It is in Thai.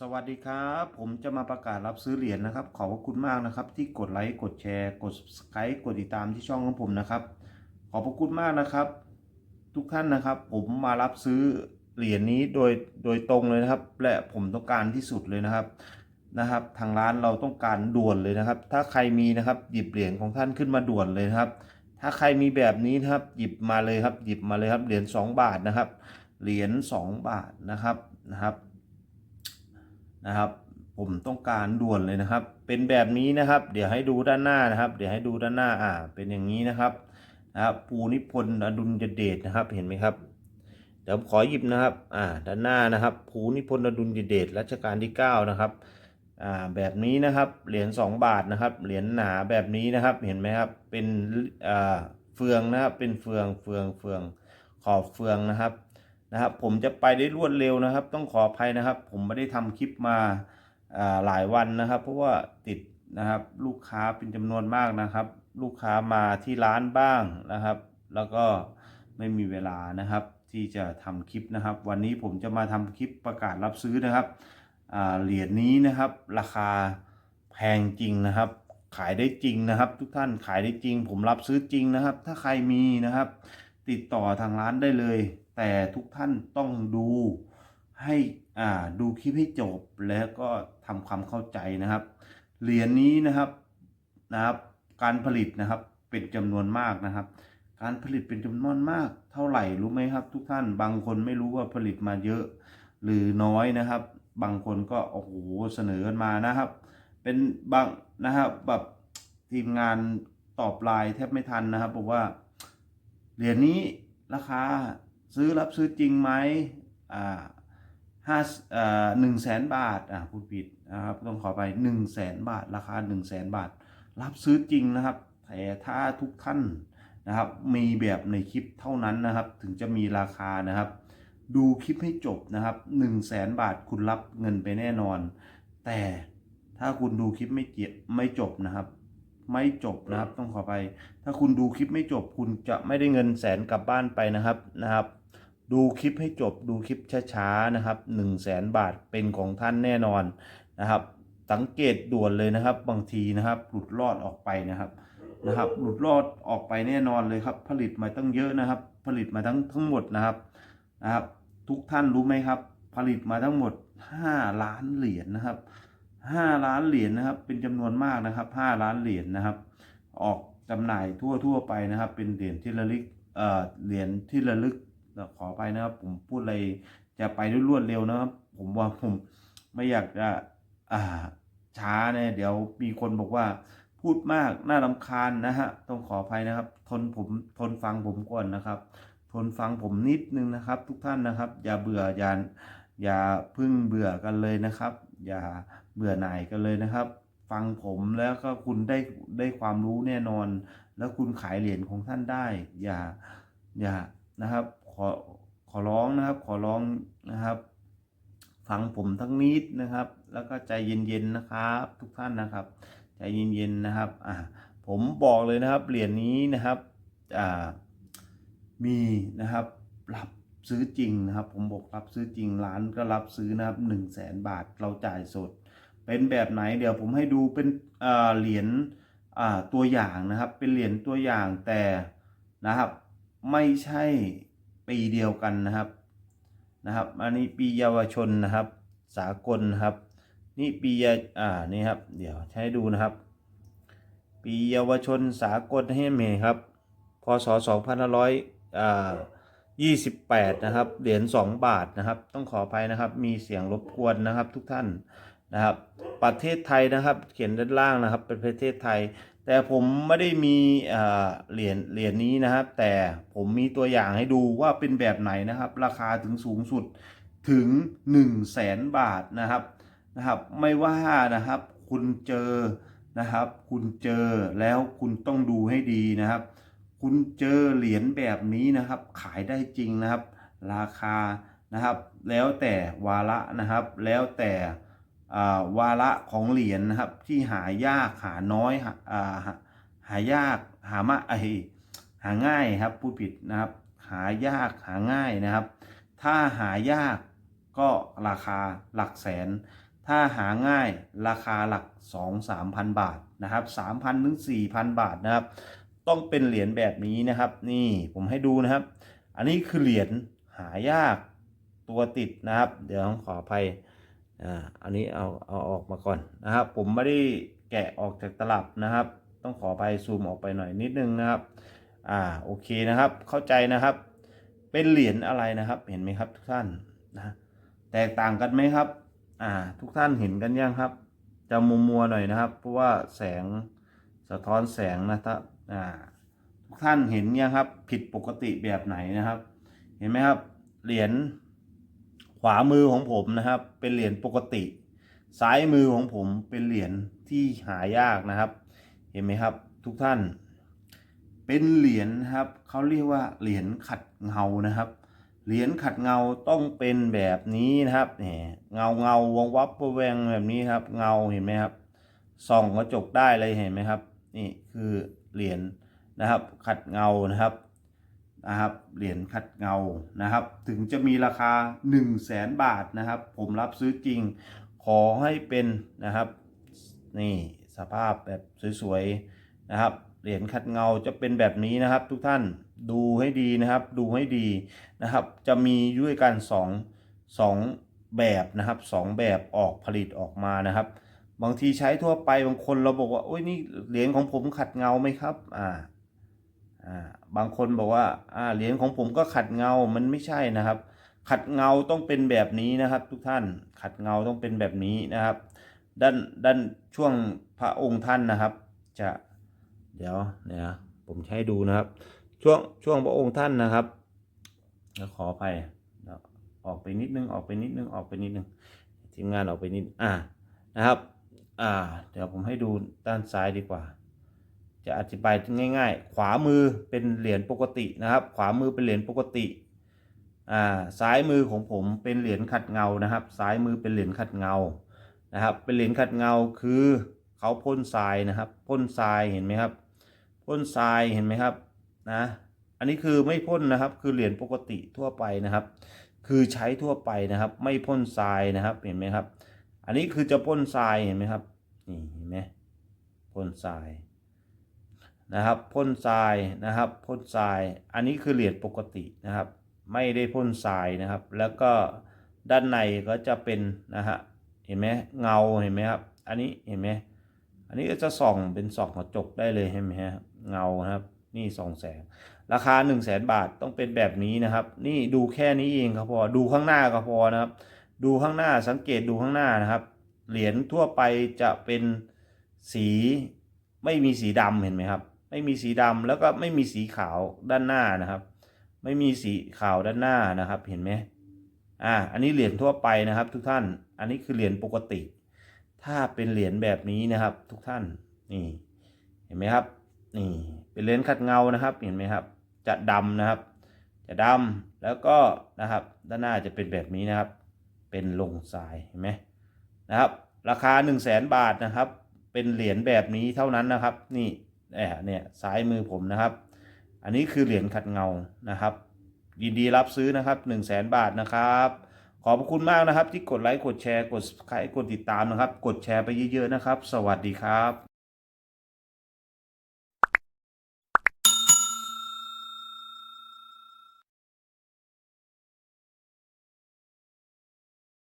สวัสดีครับ ผมจะมาประกาศรับซื้อเหรียญนะครับ ขอบพระคุณมากนะครับ ที่กดไลค์กดแชร์ กด subscribe กดติดตามที่ช่องของผมนะครับ ขอบพระคุณมากนะครับ ทุกท่านนะครับ ผมมารับซื้อเหรียญนี้โดยโดยตรงเลยนะครับ และผมต้องการที่สุดเลยนะครับนะครับ ทางร้านเราต้องการด่วนเลยนะครับ ถ้าใครมีนะครับ หยิบเหรียญของท่านขึ้นมาด่วนเลยนะครับ ถ้าใครมีแบบนี้นะครับ หยิบมาเลยครับ หยิบมาเลยครับเหรียญ2บาทนะครับเหรียญ2บาทนะครับนะครับ นะครับ ผมต้องการด่วนเลยนะครับ เป็นแบบนี้นะครับ เดี๋ยวให้ดูด้านหน้านะครับ เดี๋ยวให้ดูด้านหน้าอ่า เป็นอย่างนี้นะครับนะครับปูนิพนธ์อดุลยเดชนะครับเห็นไหมครับเดี๋ยวผมขอหยิบนะครับ อ่า ด้านหน้านะครับภูนิพนธ์อดุลยเดชรัชกาลที่ 9 นะครับ อ่า แบบนี้นะครับ เหรียญ2บาทนะครับ เหรียญหนาแบบนี้นะครับ เห็นไหมครับ เป็น อ่า เฟืองนะครับ เป็นเฟือง เฟือง เฟือง ขอบเฟืองนะครับ นะครับ ผมจะไปได้รวดเร็วนะครับ ต้องขออภัยนะครับ ผมไม่ได้ทำคลิปมาหลายวันนะครับ เพราะว่าติดนะครับลูกค้าเป็นจำนวนมากนะครับ ลูกค้ามาที่ร้านบ้างนะครับ แล้วก็ไม่มีเวลานะครับ ที่จะทำคลิปนะครับ วันนี้ผมจะมาทำคลิปประกาศรับซื้อนะครับเหรียญนี้นะครับ ราคาแพงจริงนะครับ ขายได้จริงนะครับ ทุกท่านขายได้จริง ผมรับซื้อจริงนะครับ ถ้าใครมีนะครับ ติดต่อทางร้านได้เลย แต่ทุกท่านต้องดูให้อ่าดูคลิปให้จบแล้วก็ทำความเข้าใจนะครับ เหรียญนี้นะครับนะครับ การผลิตนะครับเป็นจำนวนมากนะครับ การผลิตเป็นจำนวนมากเท่าไหร่รู้ไหมครับ ทุกท่านบางคนไม่รู้ว่าผลิตมาเยอะ หรือน้อยนะครับ บางคนก็โอ้โหเสนอกันมานะครับ เป็นบางนะครับแบบทีมงานตอบไลน์แทบไม่ทันนะครับบอกว่า เหรียญนี้ราคาซื้อรับซื้อจริงไหมอ่าห้าอ่าหนึ่งแสนบาทอ่าพูดผิดนะครับต้องขอไปหนึ่งแสนบาท ราคาหนึ่งแสนบาท รับซื้อจริงนะครับ แต่ถ้าทุกท่านนะครับ มีแบบในคลิปเท่านั้นนะครับ ถึงจะมีราคานะครับ ดูคลิปให้จบนะครับหนึ่งแสนบาทคุณรับเงินไปแน่นอน แต่ถ้าคุณดูคลิปไม่เจียไม่จบนะครับ ไม่จบนะครับ ต้องขอไป ถ้าคุณดูคลิปไม่จบ คุณจะไม่ได้เงินแสนกลับบ้านไปนะครับนะครับ ดูคลิปให้จบดูคลิปช้าๆนะครับ1 0 0 0 0แสนบาทเป็นของท่านแน่นอนนะครับ สังเกตด่วนเลยนะครับ บางทีนะครับ หลุดรอดออกไปนะครับนะครับ หลุดรอดออกไปแน่นอนเลยครับ ผลิตมาตั้งเยอะนะครับ ผลิตมาทั้งทั้งหมดนะครับนะครับ ทุกท่านรู้ไหมครับ ผลิตมาทั้งหมด 5 ล้านเหรียญนะครับ 5 ล้านเหรียญนะครับ เป็นจำนวนมากนะครับ 5 ล้านเหรียญนะครับ ออกจำหน่ายทั่วทั่วไปนะครับ เป็นเหรียญที่ระลึกเอ่อเหรียญที่ระลึกขอไปนะครับ ผมพูดอะไรจะไปรวดเร็วนะครับ ผมว่าผมไม่อยากจะอ่าช้าเนี่ยเดี๋ยวมีคนบอกว่าพูดมากน่ารำคาญนะฮะต้องขออภัยนะครับ ทนผมทนฟังผมก่อนนะครับ ทนฟังผมนิดนึงนะครับ ทุกท่านนะครับ อย่าเบื่ออย่าอย่าพึ่งเบื่อกันเลยนะครับ อย่าเบื่อหน่ายกันเลยนะครับ ฟังผมแล้วก็คุณได้ได้ความรู้แน่นอน แล้วคุณขายเหรียญของท่านได้ อย่าอย่านะครับ ขอขอร้องนะครับ ขอร้องนะครับ ฟังผมทั้งนิดนะครับ แล้วก็ใจเย็นๆนะครับ ทุกท่านนะครับ ใจเย็นๆนะครับอ่าผมบอกเลยนะครับเหรียญนี้นะครับอ่ามีนะครับรับ ซื้อจริงนะครับ ผมบอกรับซื้อจริงร้านก็รับซื้อนะครับหนึ่งแสนบาทเราจ่ายสด เป็นแบบไหนเดี๋ยวผมให้ดูเป็นเหรียญตัวอย่างนะครับ เป็นเหรียญตัวอย่างแต่นะครับ ไม่ใช่ปีเดียวกันนะครับนะครับ อันนี้ปีเยาวชนนะครับ สากลนะครับ นี่ปีอ่านี่ครับ เดี๋ยวใช้ดูนะครับ ปีเยาวชนสากลให้เมครับพศ2500อ่า 28นะครับ เหรียญ2บาทนะครับ ต้องขออภัยนะครับ มีเสียงรบกวนนะครับ ทุกท่านนะครับ ประเทศไทยนะครับ เขียนด้านล่างนะครับ เป็นประเทศไทย แต่ผมไม่ได้มีเหรียญเหรียญนี้นะครับ แต่ผมมีตัวอย่างให้ดูว่าเป็นแบบไหนนะครับ ราคาถึงสูงสุดถึง1 0 0 0 0แสนบาทนะครับนะครับ ไม่ว่านะครับ คุณเจอนะครับ คุณเจอแล้วคุณต้องดูให้ดีนะครับ คุณเจอเหรียญแบบนี้นะครับ ขายได้จริงนะครับ ราคานะครับ แล้วแต่วาระนะครับ แล้วแต่วาระของเหรียญนะครับ ที่หายากหาน้อยหาหายากหามาไอหาง่ายครับพูดผิดนะครับ หายากหาง่ายนะครับ ถ้าหายากก็ราคาหลักแสน ถ้าหาง่ายราคาหลัก 2-3,000 บาทนะครับ3,000ถึง4,000 บาทนะครับ ต้องเป็นเหรียญแบบนี้นะครับ นี่ผมให้ดูนะครับ อันนี้คือเหรียญหายากตัวติดนะครับ เดี๋ยวขออภัยอ่าอันนี้เอาเอาออกมาก่อนนะครับ ผมไม่ได้แกะออกจากตลับนะครับ ต้องขอไปซูมออกไปหน่อยนิดนึงนะครับ อ่าโอเคนะครับ เข้าใจนะครับ เป็นเหรียญอะไรนะครับ เห็นไหมครับทุกท่านนะแตกต่างกันไหมครับ อ่า ทุกท่านเห็นกันยังครับ จะมัวมัวๆหน่อยนะครับ เพราะว่าแสง สะท้อนแสงนะครับอ่าทุกท่านเห็นยังครับ ผิดปกติแบบไหนนะครับ เห็นไหมครับ เหรียญขวามือของผมนะครับ เป็นเหรียญปกติ ซ้ายมือของผมเป็นเหรียญที่หายากนะครับ เห็นไหมครับ ทุกท่าน เป็นเหรียญครับเขาเรียกว่าเหรียญขัดเงานะครับเหรียญขัดเงาต้องเป็นแบบนี้นะครับเนี่ยเงาเงาวงวับประแวงแบบนี้ครับ เงาเห็นไหมครับส่องกระจกได้เลยเห็นไหมครับ นี่คือเหรียญนะครับ ขัดเงานะครับนะครับเหรียญขัดเงานะครับ ถึงจะมีราคา 1 0 0 0 0แสนบาทนะครับ ผมรับซื้อจริงขอให้เป็นนะครับนี่สภาพแบบสวยๆนะครับ เหรียญขัดเงาจะเป็นแบบนี้นะครับ ทุกท่านดูให้ดีนะครับ ดูให้ดีนะครับ จะมีด้วยกันสองสองแบบนะครับสองแบบออกผลิตออกมานะครับ บางทีใช้ทั่วไปบางคนเราบอกว่าโอ้ยนี่เหรียญของผมขัดเงาไหมครับ อ่าอ่าบางคนบอกว่าอ่าเหรียญของผมก็ขัดเงา มันไม่ใช่นะครับ ขัดเงาต้องเป็นแบบนี้นะครับ ทุกท่าน ขัดเงาต้องเป็นแบบนี้นะครับ ด้านด้านช่วงพระองค์ท่านนะครับ จะ เดี๋ยวเนี่ยนะผมใช้ดูนะครับ ช่วงช่วงพระองค์ท่านนะครับแล้วขออภัยออกไปนิดนึงออกไปนิดนึงออกไปนิดนึงทีมงานออกไปนิดอ่านะครับ อ่า เดี๋ยวผมให้ดูด้านซ้ายดีกว่า จะอธิบายง่าย ๆ ขวามือเป็นเหรียญปกตินะครับ ขวามือเป็นเหรียญปกติอ่าซ้ายมือของผมเป็นเหรียญขัดเงานะครับ ซ้ายมือเป็นเหรียญขัดเงานะครับ เป็นเหรียญขัดเงาคือเขาพ่นทรายนะครับพ่นทรายเห็นไหมครับพ่นทรายเห็นไหมครับนะอันนี้คือไม่พ่นนะครับ คือเหรียญปกติทั่วไปนะครับ คือใช้ทั่วไปนะครับ ไม่พ่นทรายนะครับเห็นไหมครับ อันนี้คือจะพ่นทรายเห็นไหมครับนี่เห็นไหมพ่นทรายนะครับพ่นทรายนะครับพ่นทราย อันนี้คือเหรียญปกตินะครับ ไม่ได้พ่นทรายนะครับ แล้วก็ด้านในก็จะเป็นนะฮะเห็นไหมเงาเห็นไหมครับ อันนี้เห็นไหมอันนี้ก็จะส่องเป็นส่องกระจกได้เลยเห็นไหมฮะเงาครับนี่ส่องแสงราคา1 0 0 0 0แสนบาทต้องเป็นแบบนี้นะครับ นี่ดูแค่นี้เองครับพอดูข้างหน้าก็พอนะครับ ดูข้างหน้าสังเกตดูข้างหน้านะครับ เหรียญทั่วไปจะเป็นสีไม่มีสีดำเห็นไหมครับ ไม่มีสีดำแล้วก็ไม่มีสีขาวด้านหน้านะครับ ไม่มีสีขาวด้านหน้านะครับเห็นไหมอ่าอันนี้เหรียญทั่วไปนะครับ ทุกท่านอันนี้คือเหรียญปกติ ถ้าเป็นเหรียญแบบนี้นะครับ ทุกท่านนี่เห็นไหมครับนี่เป็นเหรียญขัดเงานะครับเห็นไหมครับ จะดำนะครับ จะดำแล้วก็นะครับ ด้านหน้าจะเป็นแบบนี้นะครับ เป็นลงทรายเห็นไหมนะครับ ราคา 1 0 0 0 0แสนบาทนะครับ เป็นเหรียญแบบนี้เท่านั้นนะครับ นี่แอบเนี่ยซ้ายมือผมนะครับ อันนี้คือเหรียญขัดเงานะครับ ยินดีรับซื้อนะครับ 1 0 0 0 0แสนบาทนะครับ ขอบคุณมากนะครับที่กดไลค์กดแชร์กด subscribe กดติดตามนะครับ กดแชร์ไปเยอะๆนะครับ สวัสดีครับ